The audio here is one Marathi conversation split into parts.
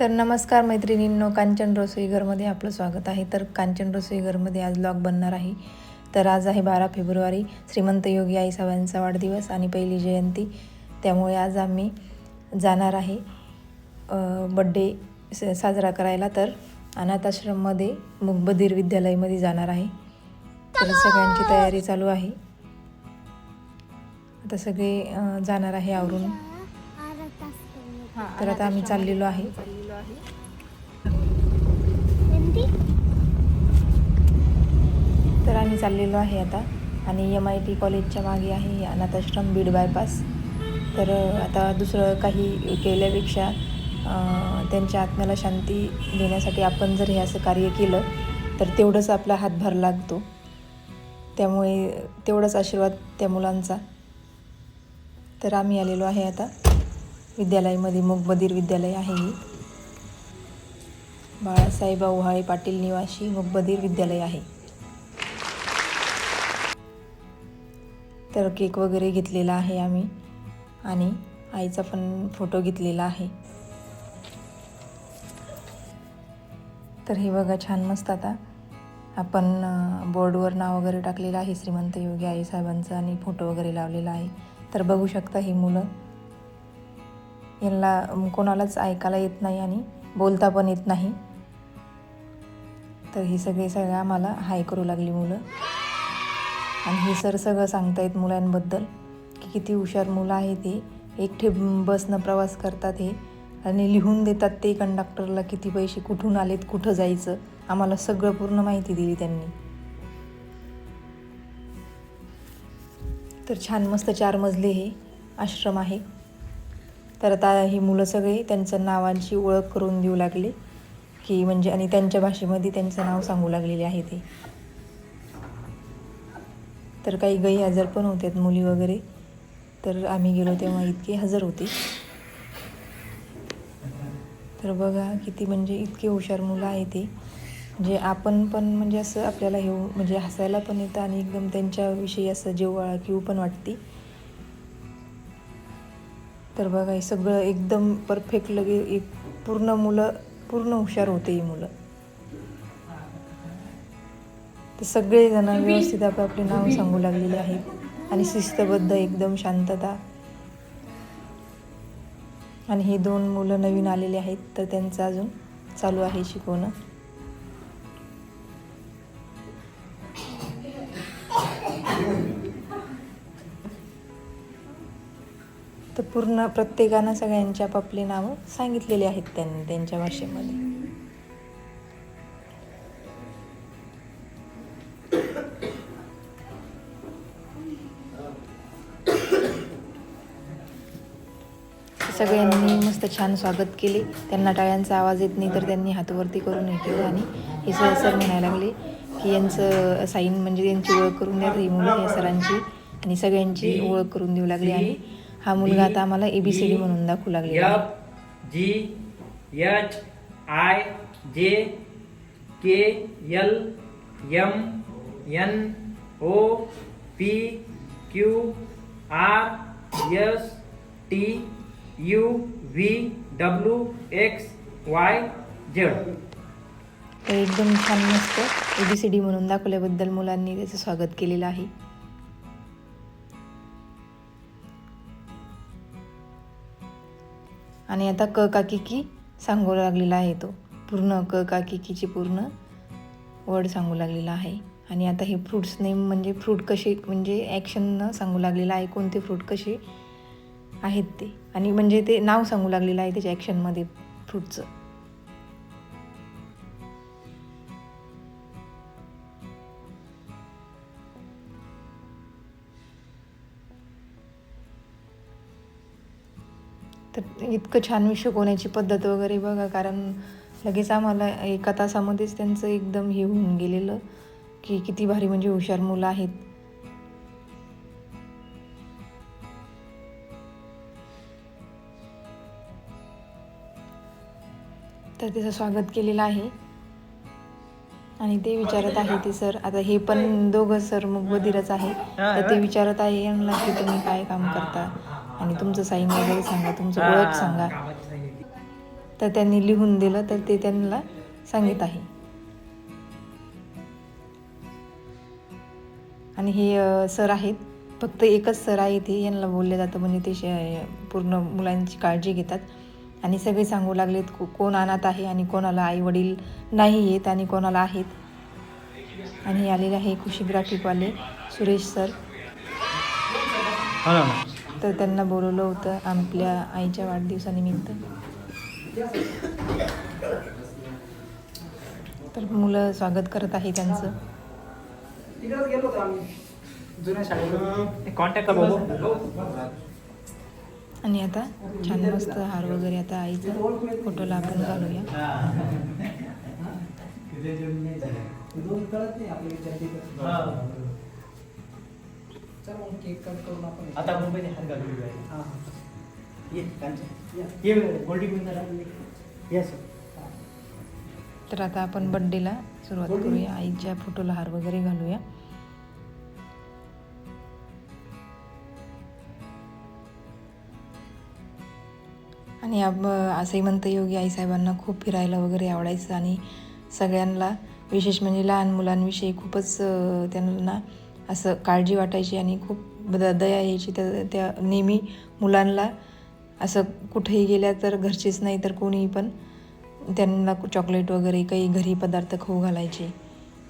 तर नमस्कार मैत्रिणींनो कांचन रसोई घरमध्ये आपलं स्वागत आहे. तर कांचन रसोई घरमध्ये आज ब्लॉग बनणार आहे. तर आज आहे बारा फेब्रुवारी श्रीमंत योगी आई साहेबांचा वाढदिवस आणि पहिली जयंती. त्यामुळे आज आम्ही जाणार आहे बड्डे साजरा करायला. तर अनाथ आश्रममध्ये मुकबधीर विद्यालयामध्ये जाणार आहे. तर सगळ्यांची तयारी चालू आहे. आता सगळे जाणार आहे आवरून. तर आता आम्ही चाललेलो आहे. तर आम्ही चाललेलो आहे आता. आणि एम आय टी कॉलेजच्या मागे आहे. अनाथाश्रम बीड बायपास तर आता दुसरं काही केल्यापेक्षा त्यांच्या आत्म्याला शांती देण्यासाठी आपण जर हे असं कार्य केलं तर तेवढंच आपला हातभार लागतो. त्यामुळे तेवढाच आशीर्वाद त्या मुलांचा. तर आम्ही आलेलो आहे आता. विद्यालयामध्ये मुकबधीर विद्यालय आहे. हे बाळासाहेब उहाळे पाटील निवासी मुकबधीर विद्यालय आहे. तर केक वगैरे घेतलेला आहे आम्ही आणि आईचा पण फोटो घेतलेला आहे. तर हे बघा छान मस्त आता आपण बोर्डवर नाव वगैरे टाकलेलं आहे श्रीमंत योगी आई साहेबांचं आणि फोटो वगैरे लावलेला आहे. तर बघू शकता ही मुलं. यांना कोणालाच ऐकायला येत नाही आणि बोलता पण येत नाही. तर ही सगळे सगळं आम्हाला हाय करू लागली मुलं. आणि हे सर सगळं सांगतायत मुलांबद्दल की किती हुशार मुलं आहे ते एकटे बसनं प्रवास करतात हे. आणि लिहून देतात ते कंडक्टरला किती पैसे कुठून आलेत कुठं जायचं. आम्हाला सगळं पूर्ण माहिती दिली त्यांनी. तर छान मस्त चार मजले हे. आश्रम आहे. तर आता ही मुलं सगळे त्यांच्या नावांची ओळख करून देऊ लागले. की म्हणजे आणि त्यांच्या भाषेमध्ये त्यांचं नाव सांगू लागलेले आहे ते. तर काही गैरहजर पण होत्यात मुली वगैरे. तर आम्ही गेलो तेव्हा इतके हजर होते. तर बघा किती म्हणजे इतके हुशार मुलं आहे ते. जे आपण पण म्हणजे असं आपल्याला हे हो- म्हणजे हसायला पण येतं आणि एकदम त्यांच्याविषयी असं जेव्हा किव पण वाटते. तर बघा हे सगळं एकदम परफेक्ट लगे एक पूर्ण मुलं पूर्ण हुशार होते ही मुलं. तर सगळेजण व्यवस्थित आपापले नाव सांगू लागलेले आहेत. आणि शिस्तबद्ध एकदम शांतता. आणि हे दोन मुलं नवीन आलेले आहेत तर त्यांचं अजून चालू आहे शिकवणं. पूर्ण प्रत्येकानं सगळ्यांच्या आपापली नावं सांगितलेली आहेत त्यांनी त्यांच्या भाषेमध्ये. सगळ्यांनी मस्त छान स्वागत केले. त्यांना टाळ्यांचा आवाज येत नाही तर त्यांनी हातवरती करून हे केलं आणि हे सर सर म्हणायला लागले की यांचं साईन म्हणजे त्यांची ओळख करून द्या ही मुलं या सरांची आणि सगळ्यांची ओळख करून देऊ लागली आणि हा मुलगा आता आम्हाला एबीसीडी म्हणून दाखवू लागले G H I J K L M N O P Q R S T U V W X Y Z तर एकदम छान मस्त एबीसीडी म्हणून दाखवल्याबद्दल मुलांनी त्याचं स्वागत केलेलं आहे. आणि आता क का की की सांगू लागलेला आहे तो. पूर्ण क का की कीची पूर्ण वर्ड सांगू लागलेला आहे. आणि आता हे फ्रूट्स नेम म्हणजे फ्रूट कसे म्हणजे ॲक्शननं सांगू लागलेलं आहे कोणते फ्रूट कसे आहेत ते. आणि म्हणजे ते नाव सांगू लागलेलं आहे त्याच्या ॲक्शनमध्ये फ्रूटचं तर इतकं छान शिकवण्याची पद्धत वगैरे बघा कारण लगेच आम्हाला एका तासामध्येच त्यांचं एकदम हे होऊन गेलेलं की किती भारी म्हणजे हुशार मुलं आहेत. तर त्याचं स्वागत केलेलं आहे. आणि ते विचारत आहे ते सर आता हे पण दोघं सर मुकबधीरच आहे. तर ते विचारत आहे यांना की तुम्ही काय काम करता? आणि तुमचं साईन वगैरे सांगा तुमचं ओळख सांगा. तर त्यांनी लिहून दिलं तर ते त्यांना सांगित आहे. आणि हे सर आहेत फक्त एकच सर आहे ते यांना बोलले जातं म्हणजे ते श- पूर्ण मुलांची काळजी घेतात. आणि सगळे सांगू लागलेत को- कोण अनाथ आहे आणि कोणाला आई वडील नाही आहेत आणि कोणाला आहेत. आणि हे आलेले आहे खुशी ग्राफिकवाले सुरेश सर. हो ना. तर त्यांना बोलवलं होतं आपल्या आईच्या वाढदिवसानिमित्त. तर मुलं स्वागत करत आहे त्यांचं. आणि आता छान मस्त हार वगैरे आता आईचं फोटोला आपण घालूया दोन कळत नाही आपल्या विद्यार्थी चल मग केक कट करून आपण आता मुंबईत हात घालून हा. ये कांचन. या. ये गोल्डी घेऊन जरा येस तर आता आपण बड्डेला सुरुवात करूया. आईच्या फोटोला हार वगैरे घालूया. आणि अब असंही म्हणतं योगी आईसाहेबांना खूप फिरायला वगैरे आवडायचं आणि सगळ्यांना विशेष म्हणजे लहान मुलांविषयी खूपच त्यांना असं काळजी वाटायची आणि खूप द- दया यायची. त्या त्या नेहमी मुलांना असं कुठेही गेल्या तर घरचेच नाही तर कोणीही पण त्यांना चॉकलेट वगैरे काही घरी पदार्थ खाऊ घालायचे.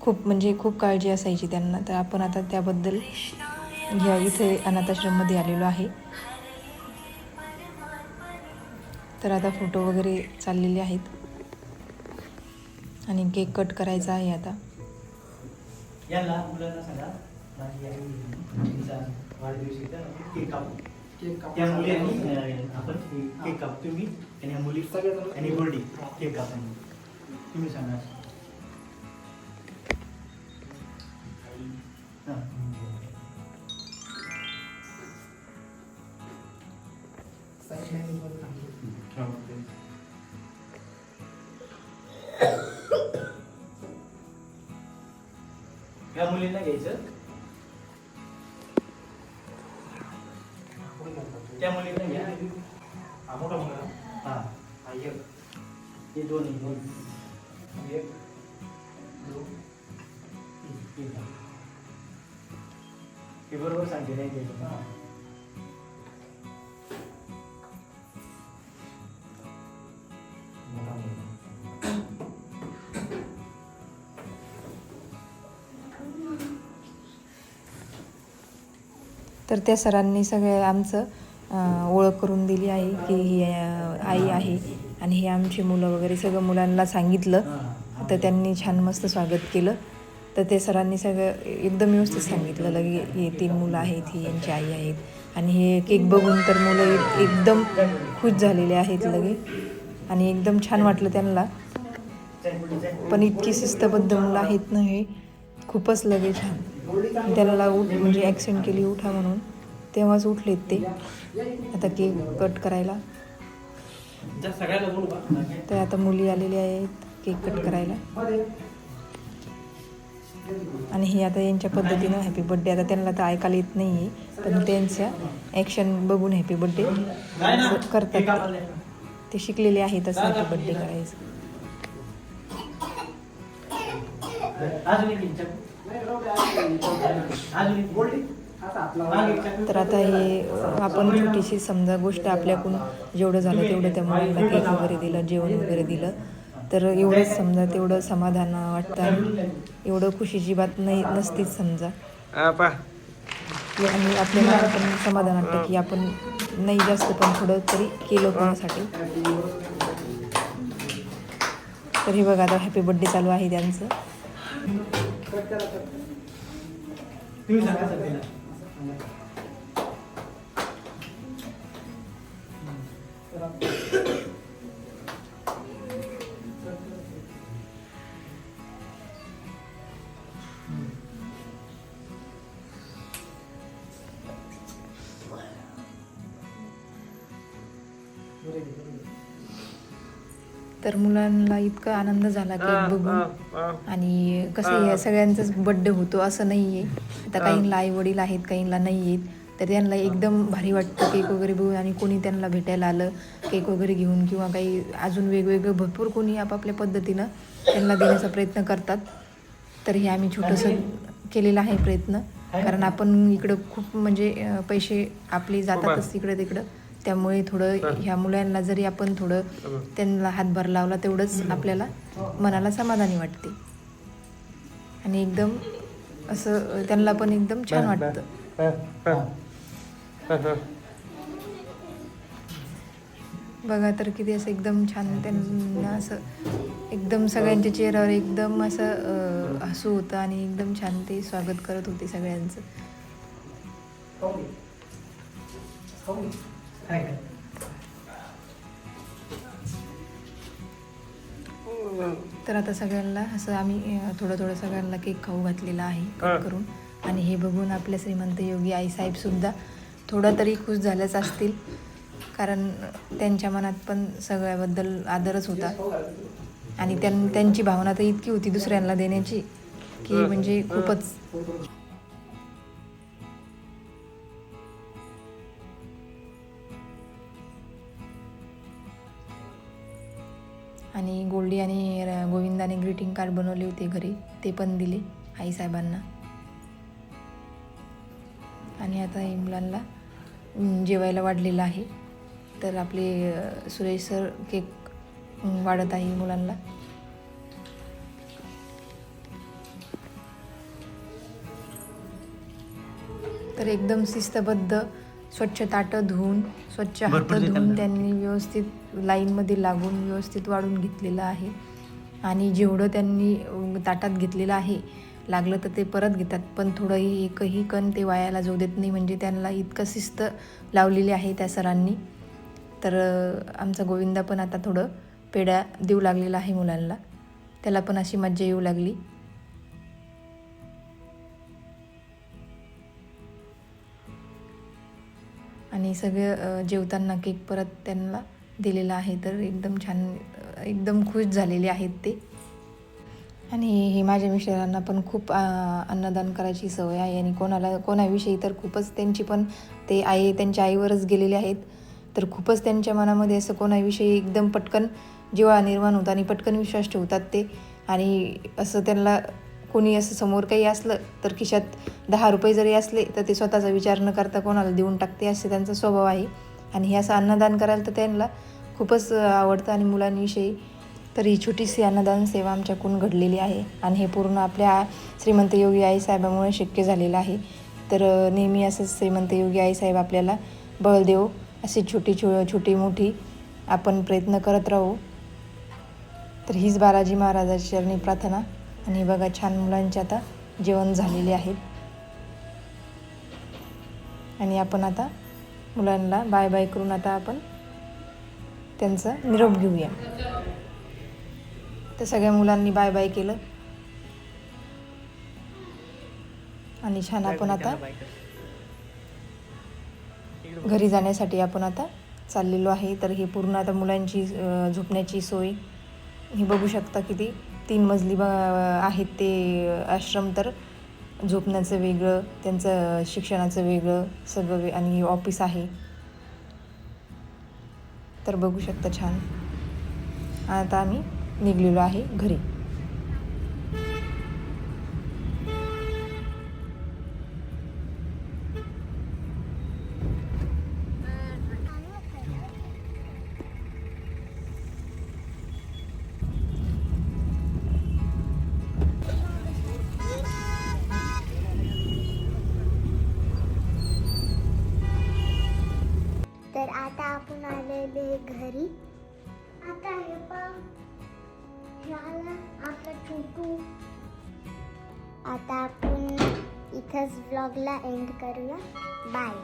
खूप म्हणजे खूप काळजी असायची त्यांना. तर आपण आता त्याबद्दल ह्या इथे अनाथाश्रममध्ये आलेलो आहे. तर आता फोटो वगैरे चाललेले आहेत. आणि केक कट करायचा आहे आता. याला मुलांना सांगा तिचा वाढदिवस आहे केक कापू केक त्या मुली आणि अं, आपण केक काप तुम्ही आणि ह्या मुली आणि केक कापा तुम्ही सांगा. हां. मुलींना घ्यायचं. बरोबर सांगते नाही. तर त्या सरांनी सगळे आमचं ओळख करून दिली आहे की ही आई आहे आणि हे आमची मुलं वगैरे सगळं मुलांना सांगितलं. तर त्यांनी छान मस्त स्वागत केलं तर ते सरांनी सगळं एकदम व्यवस्थित सांगितलं लगे हे तीन मुलं आहेत ही यांची आई आहेत. आणि हे केक बघून तर मुलं एकदम खुश झालेले आहेत लगे. आणि एकदम छान वाटलं त्यांना. पण इतकी शिस्तबद्ध मुलं आहेत ना हे खूपच लगे छान. त्याला उठ म्हणजे ॲक्सिडेंट केली उठा म्हणून. तेव्हाच उठलेत ते. आता केक कट करायला. तर आता मुली आलेल्या आहेत केक कट करायला. आणि हे आता यांच्या पद्धतीनं हॅपी बड्डे आता त्यांना तर ऐकायला येत नाही आहे पण त्यांच्या ॲक्शन बघून हॅपी बड्डे करतात. ते. शिकलेले आहेत असं हॅपी बड्डे करायचं. तर आता हे आपण छोटीशी समजा गोष्ट आपल्याकडून जेवढं झालं तेवढं त्या मुलांना केक वगैरे दिलं जेवण वगैरे दिलं. तर एवढंच समजा तेवढं समाधान वाटतं आणि एवढं खुशीची बात नाही नसतीच समजा. आणि आपल्याला पण समाधान वाटतं की आपण नाही जास्त पण थोडं तरी केलं कोणासाठी. तर हे बघा आता हॅपी बड्डे चालू आहे त्यांचं. तुम्ही तर मुलांना इतका आनंद झाला केक बघून. आणि कसं या सगळ्यांचाच बड्डे होतो असं नाही आहे आता काहींना आई वडील आहेत काहींना नाही आहेत तर त्यांना एकदम भारी वाटतं केक वगैरे बघून आणि कोणी त्यांना भेटायला आलं केक वगैरे घेऊन किंवा काही अजून वेगवेगळं भरपूर कोणी आपापल्या पद्धतीनं त्यांना देण्याचा प्रयत्न करतात. तर हे आम्ही छोटंसं केलेलं आहे प्रयत्न. कारण आपण इकडं खूप म्हणजे पैसे आपले जातातच इकडं तिकडं. त्यामुळे थोडं ह्या मुलांना जरी आपण थोडं त्यांना हातभार लावला तेवढंच आपल्याला मनाला समाधानी वाटते. आणि एकदम असं त्यांना पण एकदम छान वाटतं. बघा तर किती असं एकदम छान त्यांना असं एकदम सगळ्यांच्या चेहऱ्यावर एकदम असं हसू होतं आणि एकदम छान ते स्वागत करत होते सगळ्यांचं. काय? तर आता सगळ्यांना असं आम्ही थोडं थोडं सगळ्यांना केक खाऊ घातलेला आहे कट करून. आणि हे बघून आपले श्रीमंत योगी आईसाहेबसुद्धा थोडा तरी खुश झाल्याच असतील. कारण त्यांच्या मनात पण सगळ्याबद्दल आदरच होता. आणि त्यां त्यांची भावना तर इतकी होती दुसऱ्यांना देण्याची की म्हणजे खूपच आणि गोल्डी आणि गोविंदाने ग्रीटिंग कार्ड बनवले होते घरी. ते पण दिले आईसाहेबांना. आणि आता हे मुलांना जेवायला वाढलेलं आहे. तर आपले सुरेश सर केक वाढत आहे मुलांना. तर एकदम शिस्तबद्ध स्वच्छ ताटं धुवून स्वच्छ हात धुवून त्यांनी व्यवस्थित लाईनमध्ये लागून व्यवस्थित वाढून घेतलेलं आहे. आणि जेवढं त्यांनी ताटात घेतलेलं आहे लागलं तर ते परत घेतात. पण थोडंही एकही कण ते वायाला जाऊ देत नाही. म्हणजे त्यांना इतकं शिस्त लावलेली आहे त्या सरांनी. तर आमचा गोविंदा पण आता थोडं पेड्या देऊ लागलेला आहे मुलांना. त्याला पण अशी मज्जा येऊ लागली. आणि सगळं जेवताना केक परत त्यांना दिलेला आहे तर एकदम छान एकदम खुश झालेले आहेत ते. आणि हे माझ्या मिस्टरांना पण खूप अन्नदान करायची सवय आहे आणि कोणाला कोणाविषयी तर खूपच त्यांची पण ते आई त्यांच्या आईवरच गेलेले आहेत. तर खूपच त्यांच्या मनामध्ये असं कोणाविषयी एकदम पटकन जिव्हाळा निर्माण होता आणि पटकन विश्वास ठेवतात ते. आणि असं त्यांना कोणी असं समोर काही असलं तर खिशात दहा रुपये जरी असले तर ते स्वतःचा विचार न करता कोणाला देऊन टाकते असे त्यांचा स्वभाव आहे. आणि हे असं अन्नदान करायला तर त्यांना खूपच आवडतं. आणि मुलांविषयी तर ही छोटीशी अन्नदान सेवा आमच्याकडून घडलेली आहे. आणि हे पूर्ण आपल्या श्रीमंत योगी आई साहेबामुळे शक्य झालेलं आहे. तर नेहमी असंच श्रीमंत योगी आई साहेब आपल्याला बळ देव अशी छोटी छो छोटी मोठी आपण प्रयत्न करत राहू. तर हीच बालाजी महाराजाची चरणी प्रार्थना. आणि बघा छान मुलांचे आता जेवण झालेले आहेत आणि आपण आता मुलांना बाय बाय करून आता आपण त्यांचा निरोप घेऊया. तर सगळ्या मुलांनी बाय बाय केलं. आणि छान आपण आता घरी जाण्यासाठी आपण आता चाललेलो आहे. तर हे पूर्ण आता मुलांची झोपण्याची सोय. हे बघू शकता किती तीन मजली ब आहेत ते आश्रम तर झोपण्याचं वेगळं त्यांचं शिक्षणाचं वेगळं सगळं वे आणि ऑफिस आहे. तर बघू शकता छान. आता आम्ही निघलेलो आहे घरी. आलेले घरी. आता हे पाहून आपला छोटू आता आपण इथंच व्लॉगला एंड करूया. बाय